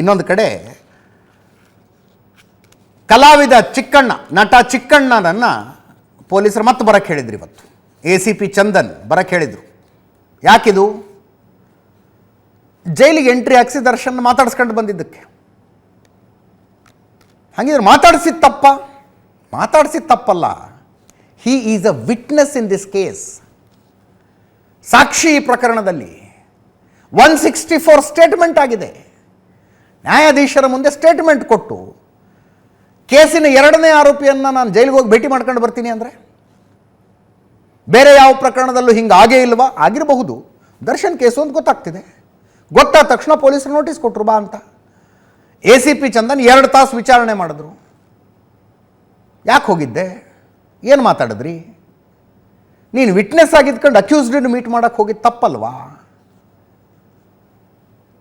ಇನ್ನೊಂದು ಕಡೆ, ಕಲಾವಿದ ಚಿಕ್ಕಣ್ಣ, ನಟ ಚಿಕ್ಕಣ್ಣನನ್ನು ಪೊಲೀಸರು ಮತ್ತೆ ಬರಕ್ಕೆ ಹೇಳಿದ್ರು ಇವತ್ತು. ಎ ಸಿ ಪಿ ಚಂದನ್ ಬರಕ್ಕೆ ಹೇಳಿದರು. ಯಾಕಿದು? ಜೈಲಿಗೆ ಎಂಟ್ರಿ ಹಾಕಿಸಿ ದರ್ಶನ್ ಮಾತಾಡಿಸ್ಕೊಂಡು ಬಂದಿದ್ದಕ್ಕೆ. ಹಾಗಿದ್ರೆ ಮಾತಾಡಿಸಿದ ತಪ್ಪ? ಮಾತಾಡಿಸಿದ ತಪ್ಪಲ್ಲ. He is a witness in this case ಸಾಕ್ಷಿ ಪ್ರಕರಣದಲ್ಲಿ ಒನ್ ಸಿಕ್ಸ್ಟಿ ಫೋರ್ ಸ್ಟೇಟ್ಮೆಂಟ್ ಆಗಿದೆ. ನ್ಯಾಯಾಧೀಶರ ಮುಂದೆ ಸ್ಟೇಟ್ಮೆಂಟ್ ಕೊಟ್ಟು ಕೇಸಿನ ಎರಡನೇ ಆರೋಪಿಯನ್ನು ನಾನು ಜೈಲಿಗೆ ಹೋಗಿ ಭೇಟಿ ಮಾಡ್ಕೊಂಡು ಬರ್ತೀನಿ ಅಂದರೆ? ಬೇರೆ ಯಾವ ಪ್ರಕರಣದಲ್ಲೂ ಹಿಂಗೆ ಆಗೇ ಇಲ್ವಾ? ಆಗಿರಬಹುದು. ದರ್ಶನ್ ಕೇಸು ಅಂತ ಗೊತ್ತಾಗ್ತಿದೆ. ಗೊತ್ತಾದ ತಕ್ಷಣ ಪೊಲೀಸರು ನೋಟಿಸ್ ಕೊಟ್ಟರು ಬಾ ಅಂತ. ಎ ಸಿ ಪಿ ಚಂದನ್ ಎರಡು ತಾಸು ವಿಚಾರಣೆ ಮಾಡಿದ್ರು. ಯಾಕೆ ಹೋಗಿದ್ದೆ? ಏನು ಮಾತಾಡಿದ್ರಿ? ನೀನು ವಿಟ್ನೆಸ್ ಆಗಿದ್ಕೊಂಡು ಅಕ್ಯೂಸ್ಡನ್ನು ಮೀಟ್ ಮಾಡೋಕ್ಕೆ ಹೋಗಿದ್ದು ತಪ್ಪಲ್ವಾ?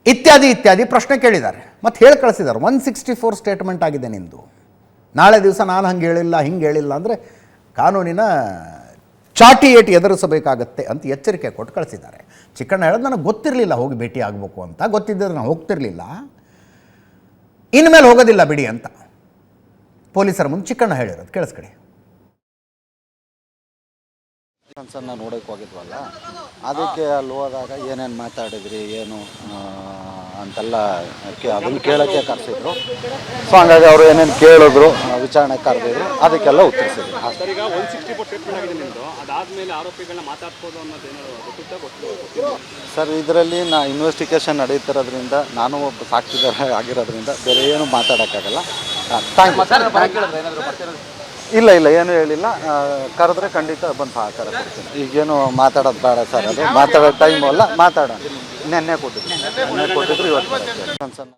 ಇತ್ಯಾದಿ ಇತ್ಯಾದಿ ಪ್ರಶ್ನೆ ಕೇಳಿದ್ದಾರೆ. ಮತ್ತು ಹೇಳಿ ಕಳಿಸಿದ್ದಾರೆ. ಒನ್ ಸಿಕ್ಸ್ಟಿ ಫೋರ್ ಸ್ಟೇಟ್ಮೆಂಟ್ ಆಗಿದೆ ನಿಂದು. ನಾಳೆ ದಿವಸ ನಾನು ಹಂಗೆ ಹೇಳಿಲ್ಲ, ಹಿಂಗೆ ಹೇಳಿಲ್ಲ ಅಂದರೆ ಕಾನೂನಿನ ಚಾಟಿ ಏಟಿ ಎದುರಿಸಬೇಕಾಗತ್ತೆ ಅಂತ ಎಚ್ಚರಿಕೆ ಕೊಟ್ಟು ಕಳಿಸಿದ್ದಾರೆ. ಚಿಕ್ಕಣ್ಣ ಹೇಳೋದು ನನಗೆ ಗೊತ್ತಿರಲಿಲ್ಲ, ಹೋಗಿ ಭೇಟಿ ಆಗಬೇಕು ಅಂತ. ಗೊತ್ತಿದ್ದರೆ ನಾನು ಹೋಗ್ತಿರಲಿಲ್ಲ. ಇನ್ಮೇಲೆ ಹೋಗೋದಿಲ್ಲ ಬಿಡಿ ಅಂತ. ಪೊಲೀಸರ ಮುಂದೆ ಚಿಕ್ಕಣ್ಣ ಹೇಳಿರೋದು ಕೇಳಿಸ್ಕಡೆ. ಸಣ್ಣ ನೋಡೋಕೆ ಹೋಗಿದ್ವಲ್ಲ ಅದಕ್ಕೆ ಅಲ್ಲಿ ಹೋದಾಗ ಏನೇನು ಮಾತಾಡಿದ್ರಿ ಏನು ಅಂತೆಲ್ಲ ಅದನ್ನು ಅದನ್ನ ಕೇಳೋಕ್ಕೆ ಕರೆಸಿದ್ರು. ಸೊ ಹಂಗಾಗಿ ಅವರು ಏನೇನು ಕೇಳಿದ್ರು ವಿಚಾರಣೆ ಕರೆದಿದ್ರು ಅದಕ್ಕೆಲ್ಲ ಉತ್ತರಿಸಿದ್ರು. ಸರ್ ಇದರಲ್ಲಿ ನಾ ಇನ್ವೆಸ್ಟಿಗೇಷನ್ ನಡೀತಿರೋದ್ರಿಂದ ನಾನು ಒಬ್ಬ ಸಾಕ್ಷಿದಾರ ಆಗಿರೋದ್ರಿಂದ ಬೇರೆ ಏನು ಮಾತಾಡೋಕ್ಕಾಗಲ್ಲ. ಥ್ಯಾಂಕ್ ಯು ಇಲ್ಲ ಇಲ್ಲ ಏನು ಹೇಳಿಲ್ಲ. ಆ, ಕರೆದ್ರೆ ಖಂಡಿತ ಬಂದು ಸಹಕಾರ ಕೊಡ್ತೀನಿ. ಈಗೇನು ಮಾತಾಡೋದು ಬೇಡ ಸರ್ ಅದು ಮಾತಾಡೋ ಟೈಮು ಅಲ್ಲ ಮಾತಾಡೋಣ. ನೆನ್ನೆ ಕೊಟ್ಟಿದ್ರು. ನೆನ್ನೆ ಕೊಟ್ಟಿದ್ರು ಇವತ್ತು ಬರುತ್ತೆ. ಸಣ್ಣ ಸಣ್ಣ.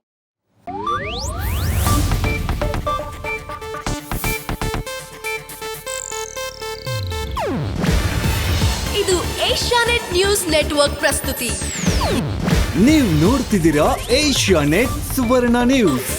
ಇದು ಏಷ್ಯಾನೆಟ್ ನ್ಯೂಸ್ ನೆಟ್ವರ್ಕ್ ಪ್ರಸ್ತುತಿ. ನೀವು ನೋಡ್ತಿದ್ದೀರಾ ಏಷ್ಯಾ ನೆಟ್ ಸುವರ್ಣ ನ್ಯೂಸ್.